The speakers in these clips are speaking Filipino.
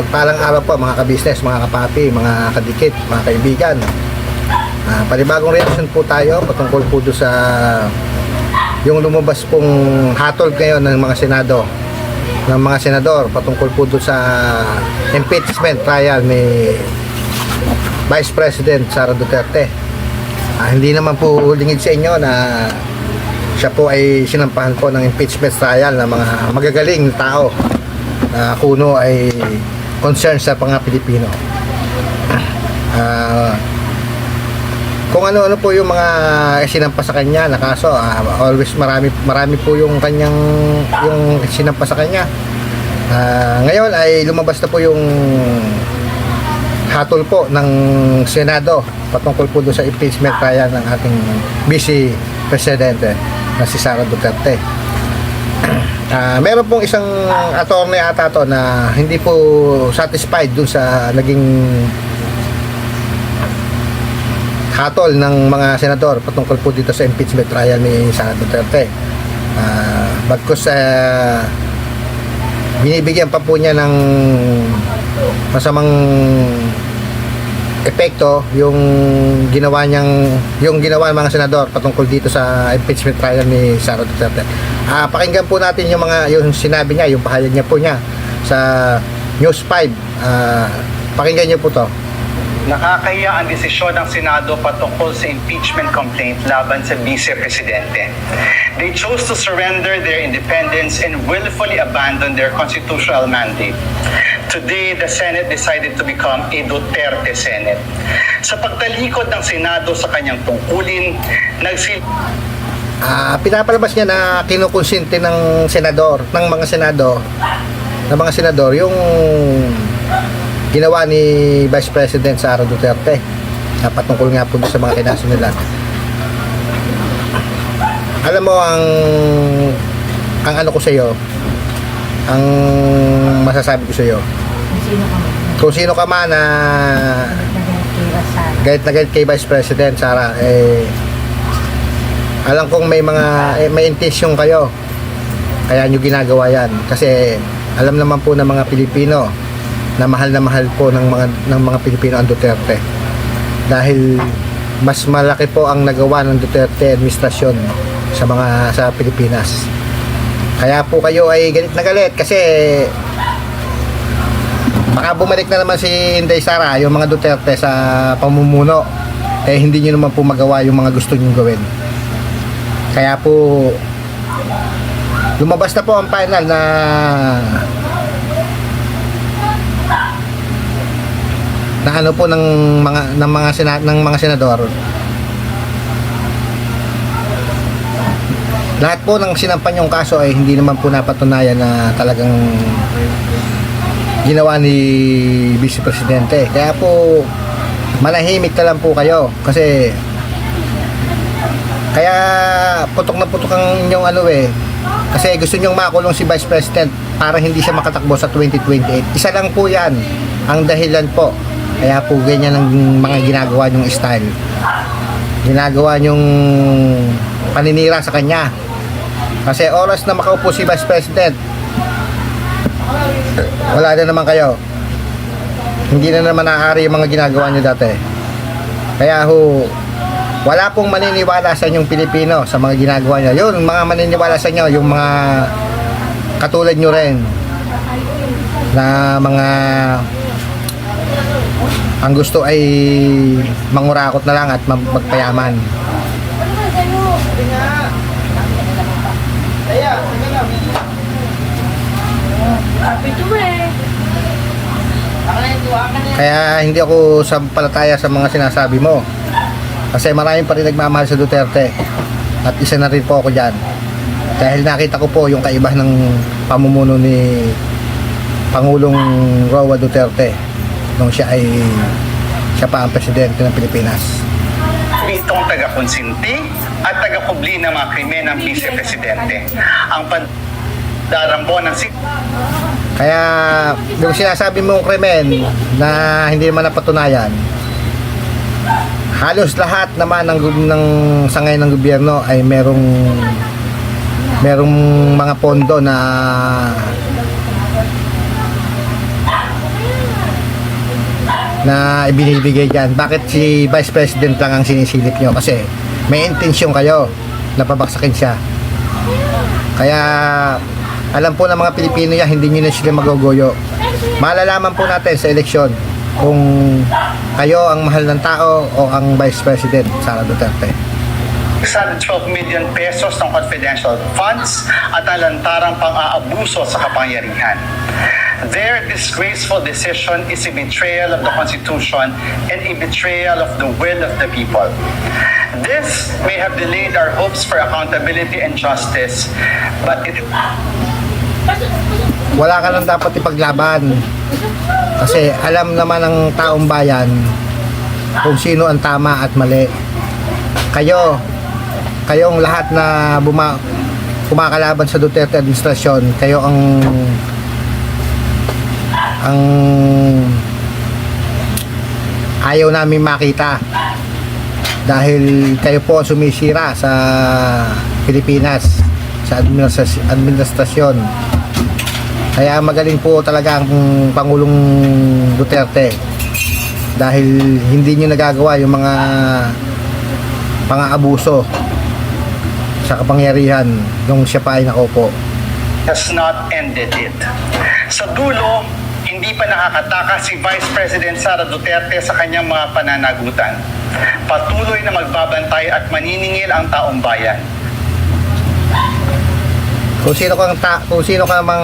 Pagpalang araw po mga kabisnes, mga kapapi, mga kadikit, mga kaibigan. Ah, panibagong reaction po tayo patungkol po doon sa yung lumabas pong hatol ngayon ng mga senado ng mga senador patungkol po doon sa impeachment trial ni Vice President Sara Duterte. Ah, hindi naman po lingid sa inyo na siya po ay sinampahan po ng impeachment trial ng mga magagaling tao na kuno ay concern sa mga Pilipino. Ah, kung ano-ano po yung mga sinampa sa kanya na kaso, ah, always marami marami po yung kanyang yung sinampa sa kanya. Ah, ngayon ay lumabas na po yung hatol po ng Senado patungkol po doon sa impeachment trial ng ating vice presidente na si Sara Duterte. Ah, meron pong isang attorney ata to na hindi po satisfied dun sa naging hatol ng mga senador patungkol po dito sa impeachment trial ni Sara Duterte. Ah, bagkus ah, binibigyan pa po niya ng masamang epekto yung ginawa niyang yung ginawa ng mga senador patungkol dito sa impeachment trial ni Sara Duterte. Ah, pakinggan po natin yung mga yung sinabi niya, yung pahayag niya po niya sa News 5. Ah, pakinggan niyo po to. Nakakaya ang desisyon ng Senado patungkol sa impeachment complaint laban sa Vice Presidente. They chose to surrender their independence and willfully abandon their constitutional mandate. Today, the Senate decided to become a Duterte Senate. Sa pagtalikod ng Senado sa kanyang tungkulin, nagsil Ah, pinapalabas niya na kinukonsente ng senador, ng mga senado, ng mga senador yung ginawa ni Vice President Sara Duterte na patungkol nga po sa mga kinaso nila. Alam mo ang ang ano ko sa iyo, ang masasabi ko sa iyo, kung sino ka man na galit na galit kay Vice President Sara eh alam kong may mga eh, may intention kayo kaya nyo ginagawa yan kasi alam naman po ng mga Pilipino na mahal na mahal po ng mga ng mga Pilipino ang Duterte. Dahil mas malaki po ang nagawa ng Duterte administrasyon sa mga sa Pilipinas. Kaya po kayo ay galit na galit kasi baka bumalik na naman si Inday Sara, yung mga Duterte sa pamumuno, eh hindi nyo naman po magawa yung mga gusto nyo gawin. Kaya po, lumabas na po ang final na na ano po ng mga ng mga sena, ng mga senador lahat po ng sinampan yung kaso ay hindi naman po napatunayan na talagang ginawa ni Vice Presidente. Kaya po manahimik na lang po kayo kasi kaya putok na putok ang inyong ano eh. Kasi gusto nyong makulong si Vice President para hindi siya makatakbo sa 2028. Isa lang po yan ang dahilan po. Kaya po ganyan ang mga ginagawa nyong style. Ginagawa nyong paninira sa kanya. Kasi oras na makaupo si Vice President, wala na naman kayo. Hindi na naman naaari yung mga ginagawa nyo dati. Kaya ho, wala pong maniniwala sa inyong Pilipino sa mga ginagawa nyo. Yun, mga maniniwala sa inyo, yung mga katulad nyo rin na mga ang gusto ay mangurakot na lang at mag- magpayaman. Kaya hindi ako sampalataya sa mga sinasabi mo. Kasi maraming pa rin nagmamahal sa Duterte. At isa na rin po ako dyan. Dahil nakita ko po yung kaiba ng pamumuno ni Pangulong Roa Duterte nung siya ay siya pa ang presidente ng Pilipinas. itong taga-konsinti at taga-kubli ng mga krimen ng Vice Presidente. Ang pagdarambo ng si Kaya yung sinasabi mong krimen na hindi naman napatunayan, halos lahat naman ng, ng sangay ng gobyerno ay merong merong mga pondo na na ibinibigay dyan. Bakit si Vice President lang ang sinisilip nyo? Kasi may intensyon kayo na pabaksakin siya. Kaya alam po ng mga Pilipino yan, hindi nyo na sila magogoyo. Malalaman po natin sa eleksyon kung kayo ang mahal ng tao o ang Vice President, Sara Duterte. 612 million pesos ng confidential funds at alantarang pang-aabuso sa kapangyarihan. Their disgraceful decision is a betrayal of the Constitution and a betrayal of the will of the people. This may have delayed our hopes for accountability and justice, but it wala ka nang dapat ipaglaban. Kasi alam naman ng taong bayan kung sino ang tama at mali. Kayo, kayong lahat na buma kumakalaban sa Duterte administrasyon, kayo ang ang ayaw namin makita dahil kayo po sumisira sa Pilipinas sa administras- administrasyon kaya magaling po talaga ang Pangulong Duterte dahil hindi nyo nagagawa yung mga pang-aabuso sa kapangyarihan nung siya pa ay nakaupo. has not ended it. Sa dulo, hindi pa nakakataka si Vice President Sara Duterte sa kanyang mga pananagutan. Patuloy na magbabantay at maniningil ang taong bayan. Kung sino kang ta kung sino ka mang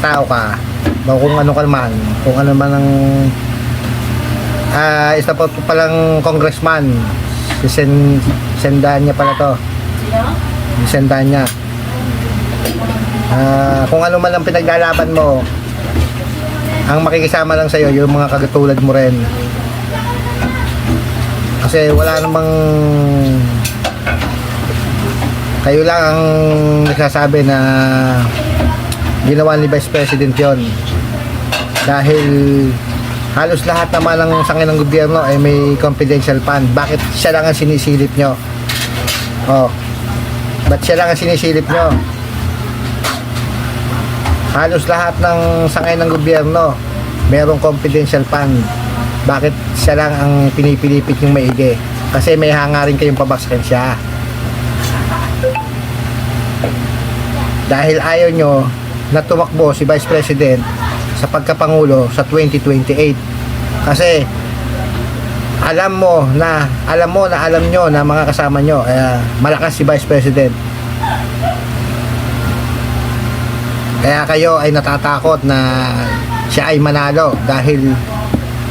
tao ka, o kung ano ka man, kung ano man ang ah isa pa palang congressman, si Sen Sendanya pala to. Si Sendanya. Ah, kung ano man ang pinaglalaban mo, ang makikisama lang sa'yo, yung mga kagatulad mo rin. Kasi wala namang kayo lang ang nagsasabi na ginawa ni Vice President yon dahil halos lahat naman ng sangin ng gobyerno ay may confidential fund. Bakit siya lang ang sinisilip nyo? Oh. Ba't siya lang ang sinisilip nyo halos lahat ng sangay ng gobyerno merong confidential fund. Bakit siya lang ang pinipilipit yung maigi? Kasi may hangarin kayong pabaksakin siya dahil ayaw nyo na tumakbo si Vice President sa pagkapangulo sa 2028 kasi alam mo na alam mo na alam nyo na mga kasama nyo. Kaya malakas si Vice President kaya kayo ay natatakot na siya ay manalo dahil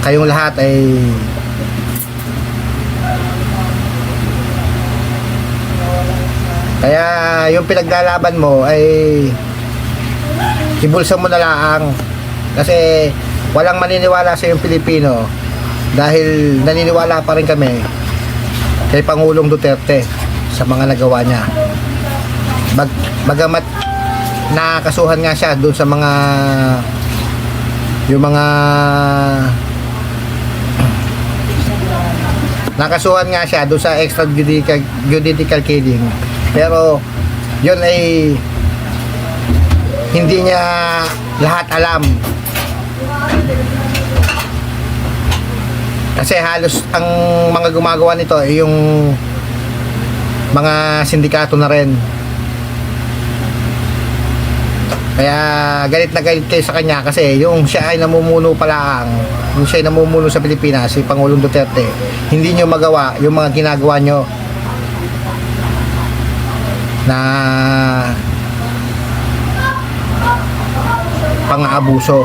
kayong lahat ay Kaya yung pinaglalaban mo ay ibulsa mo na lang kasi walang maniniwala sa yung Pilipino dahil naniniwala pa rin kami kay Pangulong Duterte sa mga nagawa niya. Bag, bagamat nakakasuhan nga siya doon sa mga yung mga nakasuhan nga siya doon sa extrajudicial judicial killing. Pero yun ay hindi niya lahat alam. Kasi halos ang mga gumagawa nito ay yung mga sindikato na rin kaya galit na galit kayo sa kanya kasi yung siya ay namumuno pa lang yung siya ay namumuno sa Pilipinas si Pangulong Duterte hindi nyo magawa yung mga ginagawa nyo na pang-aabuso.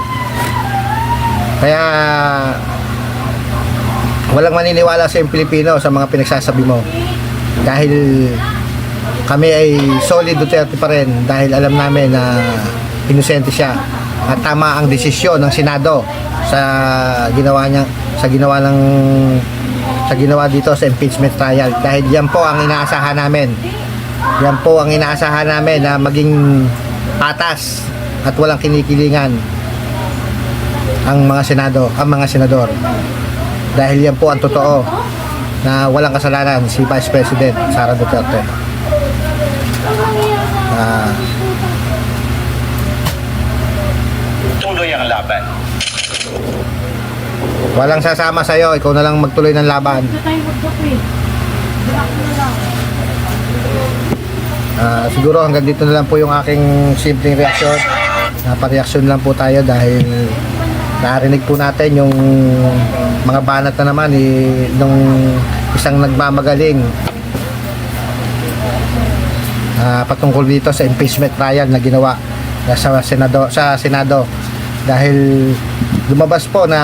Kaya walang maniniwala sa yung Pilipino sa mga pinagsasabi mo. Dahil kami ay solid Duterte pa rin dahil alam namin na inosente siya at tama ang desisyon ng Senado sa ginawa niya sa ginawa ng sa ginawa dito sa impeachment trial dahil yan po ang inaasahan namin yan po ang inaasahan namin na maging patas at walang kinikilingan ang mga senado, ang mga senador. Dahil yan po ang totoo na walang kasalanan si Vice President Sara Duterte. Ah, Tuloy ang laban. Walang sasama sa'yo, ikaw na lang magtuloy ng laban. Ito tayo na lang. Ah, siguro hanggang dito na lang po yung aking simpleng reaksyon. Napareaksyon lang po tayo dahil narinig po natin yung mga banat na naman eh, nung isang nagmamagaling ah, patungkol dito sa impeachment trial na ginawa na sa Senado sa Senado dahil lumabas po na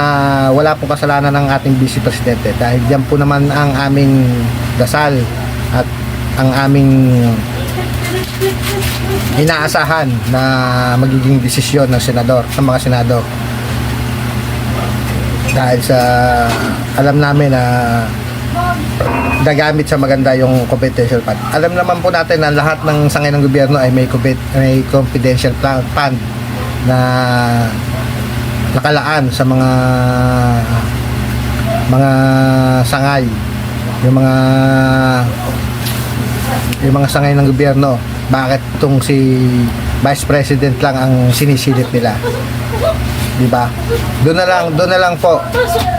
wala pong kasalanan ng ating vice presidente dahil diyan po naman ang aming dasal at ang aming inaasahan na magiging desisyon ng senador ng mga senado dahil sa alam namin na nagamit sa maganda yung confidential fund. Alam naman po natin na lahat ng sangay ng gobyerno ay may, may confidential fund na nakalaan sa mga mga sangay. Yung mga yung mga sangay ng gobyerno. Bakit tong si Vice President lang ang sinisilip nila? Di ba doon na lang doon na lang po.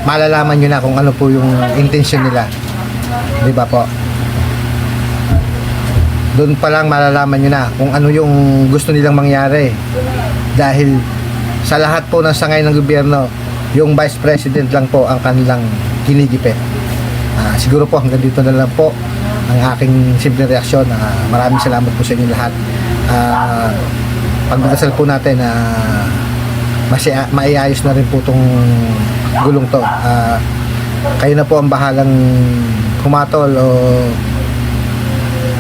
Malalaman niyo na kung ano po yung intention nila. Di ba po? Doon pa lang malalaman nyo na kung ano yung gusto nilang mangyari. Dahil sa lahat po ng sangay ng gobyerno yung vice president lang po ang kanilang kinigipit. Ah, siguro po hanggang dito na lang po ang aking simple reaksyon. Ah, maraming salamat po sa inyo lahat. Uh, pagdadasal po natin na masya, maiayos na rin po itong gulong to. Ah, kayo na po ang bahalang humatol o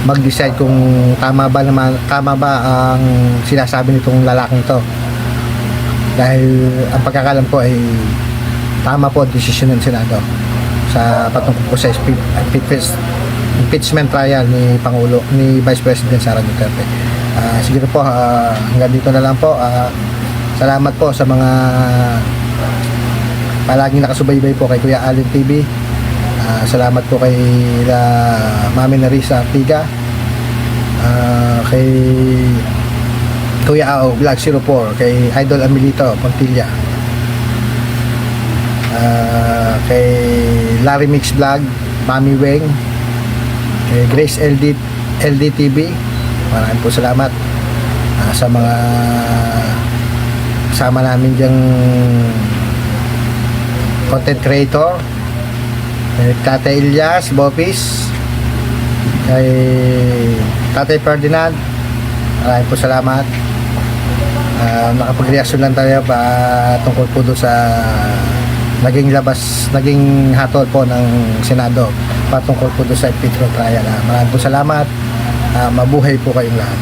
mag-decide kung tama ba naman tama ba ang sinasabi nitong lalaking to dahil ang pagkakalam ko ay tama po ang desisyon ng Senado sa patungkol po sa impe- impeach- impeachment trial ni Pangulo ni Vice President Sara Duterte. Ah, siguro po ah, hanggang dito na lang po. Ah, salamat po sa mga palaging nakasubaybay po kay Kuya Allen TV. Ah, salamat po kay la Mami Narisa Artiga. Ah, kay Kuya Ao Vlog 04 kay Idol Amilito Pontilla. Ah, kay Larry Mix Vlog, Mami Weng, kay Grace LD LDTV. Maraming po salamat ah, sa mga kasama namin diyang content creator kay Tatay Ilyas, Bopis kay Tatay Ferdinand maraming po salamat uh, nakapag-reaction lang tayo pa tungkol po doon sa naging labas, naging hatol po ng Senado patungkol po doon sa impeachment trial. Ah, maraming po salamat. Ah, mabuhay po kayong lahat.